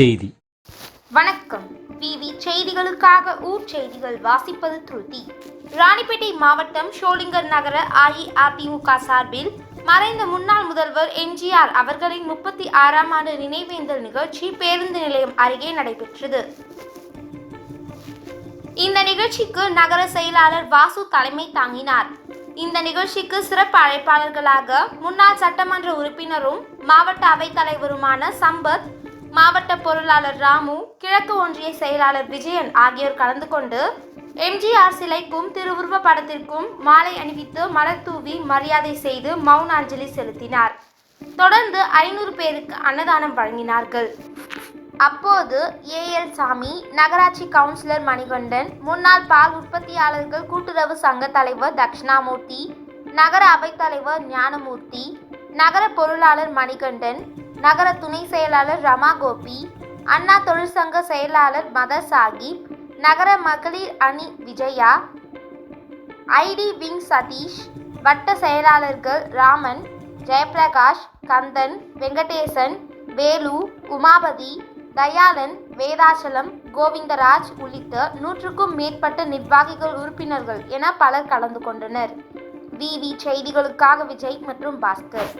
செய்தி. வணக்கம். விவி செய்திகளுக்காக ஊர் செய்திகள் வாசிப்பது துருதி. ராணிப்பேட்டை மாவட்டம் ஷோலிங்கர் நகர அஇஅதிமுக சார்பில் மறைந்த முன்னாள் முதல்வர் எம்ஜிஆர் அவர்களின் முப்பத்தி ஆறாம் ஆண்டு நினைவேந்தல் நிகழ்ச்சி பேருந்து நிலையம் அருகே நடைபெற்றது. இந்த நிகழ்ச்சிக்கு நகர செயலாளர் வாசு தலைமை தாங்கினார். இந்த நிகழ்ச்சிக்கு சிறப்பு அழைப்பாளர்களாக முன்னாள் சட்டமன்ற உறுப்பினரும் மாவட்ட அவைத்தலைவருமான சம்பத் மாவட்ட பொருளாளர் ராமு கிழக்கு ஒன்றிய செயலாளர் விஜயன் ஆகியோர் கலந்து கொண்டு எம்ஜிஆர் சிலைக்கும் திருவுருவ படத்திற்கும் மாலை அணிவித்து மலர் தூவி மரியாதை செய்து மௌன அஞ்சலி செலுத்தினார். தொடர்ந்து ஐநூறு பேருக்கு அன்னதானம் வழங்கினார்கள். அப்போது ஏஎல் சாமி நகராட்சி கவுன்சிலர் மணிகண்டன் முன்னாள் பால் உற்பத்தியாளர்கள் கூட்டுறவு சங்க தலைவர் தட்சிணாமூர்த்தி நகர அவைத்தலைவர் ஞானமூர்த்தி நகர பொருளாளர் மணிகண்டன் நகர துணை செயலாளர் ரமா கோபி அண்ணா தொழிற்சங்க செயலாளர் மதர் சாகிப் நகர மகளிர் அணி விஜயா ஐடி விங் சதீஷ் வட்ட செயலாளர்கள் ராமன் ஜெயபிரகாஷ் கந்தன் வெங்கடேசன் வேலு உமாபதி தயாளன் வேதாச்சலம் கோவிந்தராஜ் உள்ளிட்ட நூற்றுக்கும் மேற்பட்ட நிர்வாகிகள் உறுப்பினர்கள் என பலர் கலந்து கொண்டனர். விவி செய்திகளுக்காக விஜய் மற்றும் பாஸ்கர்.